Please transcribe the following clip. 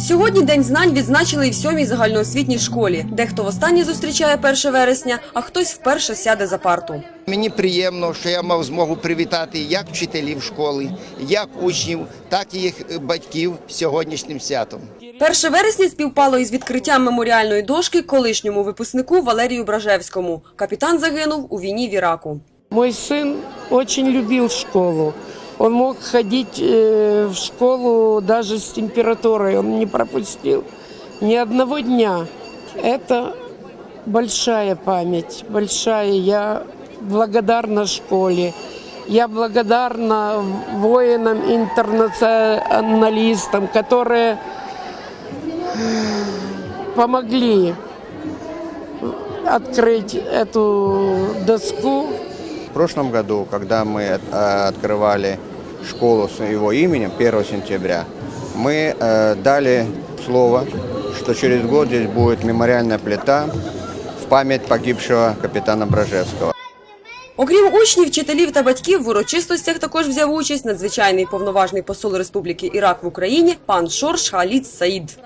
Сьогодні День знань відзначили і в сьомій загальноосвітній школі. Дехто востаннє зустрічає 1 вересня, а хтось вперше сяде за парту. Мені приємно, що я мав змогу привітати як вчителів школи, як учнів, так і їх батьків сьогоднішнім святом. 1 вересня співпало із відкриттям меморіальної дошки колишньому випускнику Валерію Бражевському. Капітан загинув у війні в Іраку. Мой сын очень любил школу. Он мог ходить э, в школу даже с температурой. Он не пропустил ни одного дня. Это большая память, большая. Я благодарна школе. Я благодарна воинам-интернационалистам, которые помогли открыть эту доску В прошлом году, когда мы э, открывали школу с его именем 1 сентября, мы э, дали слово, что через год здесь будет мемориальная плита в память погибшего капитана Брожевского. Окрім учнів, вчителів та батьків, в урочистостях також взяв участь надзвичайний повноважний посол Республіки Ірак в Україні пан Шорш Халід Саїд.